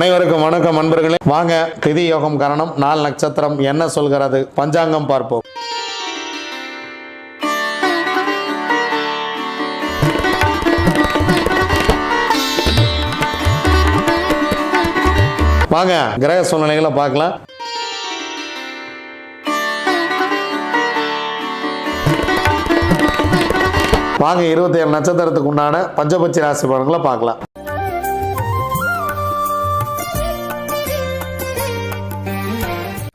அனைவருக்கும் வணக்கம் அன்பர்களே வாங்க திதி யோகம் கரணம். நாள் நட்சத்திரம் என்ன சொல்கிறது? பஞ்சாங்கம் பார்ப்போம். வாங்க கிரக சூழ்நிலைகளை பார்க்கலாம். வாங்க இருபத்தி ஏழு நட்சத்திரத்துக்கு உண்டான பஞ்சபட்சி ராசி பலன்களை பார்க்கலாம்.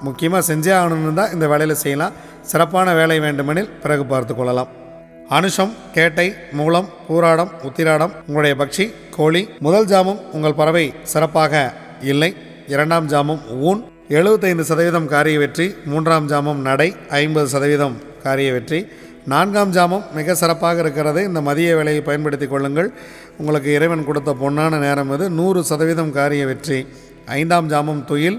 முக்கியமாக செஞ்சே ஆகணும்னு தான் இந்த வேலையில் செய்யலாம். சிறப்பான வேலை வேண்டுமெனில் பிறகு பார்த்து கொள்ளலாம். அனுஷம் கேட்டை மூலம் பூராடம் உத்திராடம் உங்களுடைய பக்ஷி கோழி முதல் ஜாமும் உங்கள் பறவை சிறப்பாக இல்லை. இரண்டாம் ஜாமும் ஊன். எழுபத்தைந்து சதவீதம் காரிய வெற்றி. மூன்றாம் ஜாமம் நடை. ஐம்பது சதவீதம் காரிய வெற்றி. நான்காம் ஜாமம் மிக சிறப்பாக இருக்கிறது. இந்த மதிய வேலையை பயன்படுத்தி கொள்ளுங்கள். உங்களுக்கு இறைவன் கொடுத்த பொன்னான நேரம் இது. நூறு சதவீதம் காரிய வெற்றி. ஐந்தாம் ஜாமம் துயில்.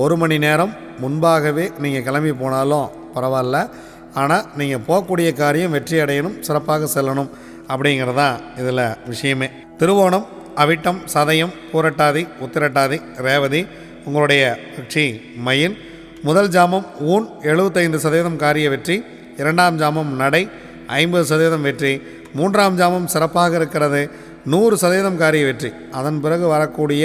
ஒரு மணி நேரம் முன்பாகவே நீங்கள் கிளம்பி போனாலும் பரவாயில்ல. ஆனால் நீங்கள் போகக்கூடிய காரியம் வெற்றி அடையணும் சிறப்பாக செல்லணும் அப்படிங்கிறது தான் இதில் விஷயமே. திருவோணம் அவிட்டம் சதயம் பூரட்டாதி உத்திரட்டாதி ரேவதி உங்களுடைய வெற்றி மயில். முதல் ஜாமம் ஊன் எழுபத்தைந்து சதவீதம் காரிய வெற்றி. இரண்டாம் ஜாமம் நடை ஐம்பது சதவீதம் வெற்றி. மூன்றாம் ஜாமம் சிறப்பாக இருக்கிறது நூறு சதவீதம் காரிய வெற்றி. அதன் பிறகு வரக்கூடிய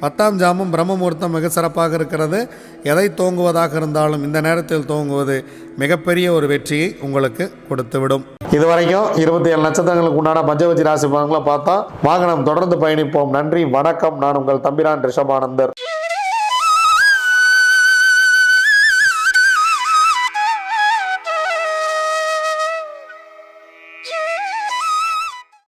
பத்தாம் ஜாமம் பிரம்ம முகூர்த்தம் மிக சிறப்பாக இருக்கிறது. எதை தோங்குவதாக இருந்தாலும் இந்த நேரத்தில் தோங்குவது மிகப்பெரிய ஒரு வெற்றியை உங்களுக்கு கொடுத்துவிடும். இதுவரைக்கும் இருபத்தி ஏழு நட்சத்திரங்களுக்கு உண்டான பஞ்சவச்சி ராசி பலன்களை பார்த்தா வாகனம் தொடர்ந்து பயணிப்போம். நன்றி வணக்கம். நான் உங்கள் தம்பிரான் ரிஷபானந்தர்.